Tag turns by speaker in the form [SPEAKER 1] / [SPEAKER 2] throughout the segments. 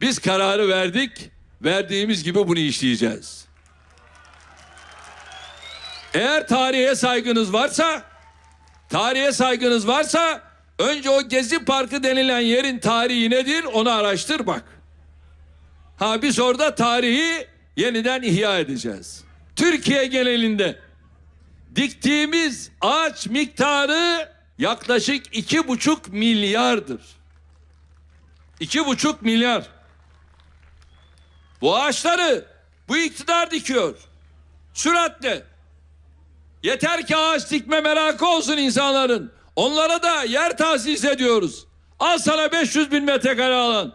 [SPEAKER 1] Biz kararı verdik. Verdiğimiz gibi bunu işleyeceğiz. Eğer tarihe saygınız varsa, tarihe saygınız varsa önce o Gezi Parkı denilen yerin tarihi nedir onu araştır bak. Ha biz orada tarihi yeniden ihya edeceğiz. Türkiye genelinde diktiğimiz ağaç miktarı yaklaşık iki buçuk milyardır. İki buçuk milyar. Bu ağaçları bu iktidar dikiyor. Süratle. Yeter ki ağaç dikme merakı olsun insanların. Onlara da yer tahsis ediyoruz. Al sana 500 bin metrekare alan.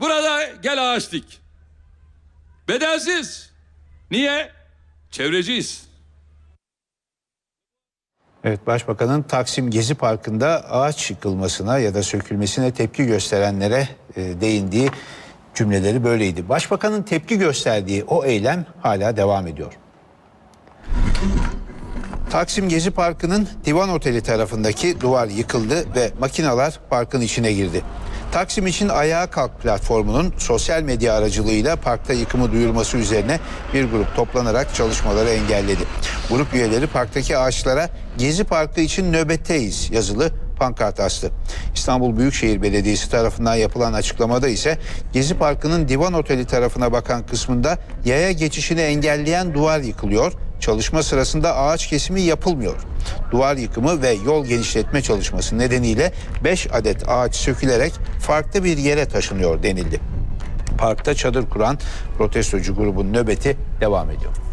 [SPEAKER 1] Burada gel ağaç dik. Bedelsiz. Niye? Çevreciyiz.
[SPEAKER 2] Evet Başbakanın Taksim Gezi Parkı'nda ağaç yıkılmasına ya da sökülmesine tepki gösterenlere e, değindiği cümleleri böyleydi. Başbakanın tepki gösterdiği o eylem hala devam ediyor. Taksim Gezi Parkı'nın Divan Oteli tarafındaki duvar yıkıldı ve makinalar parkın içine girdi. Taksim için Ayağa Kalk platformunun sosyal medya aracılığıyla parkta yıkımı duyurması üzerine bir grup toplanarak çalışmaları engelledi. Grup üyeleri parktaki ağaçlara Gezi Parkı için nöbetteyiz yazılı pankart astı. İstanbul Büyükşehir Belediyesi tarafından yapılan açıklamada ise Gezi Parkı'nın Divan Oteli tarafına bakan kısmında yaya geçişini engelleyen duvar yıkılıyor. Çalışma sırasında ağaç kesimi yapılmıyor. Duvar yıkımı ve yol genişletme çalışması nedeniyle 5 adet ağaç sökülerek farklı bir yere taşınıyor denildi. Parkta çadır kuran protestocu grubun nöbeti devam ediyor.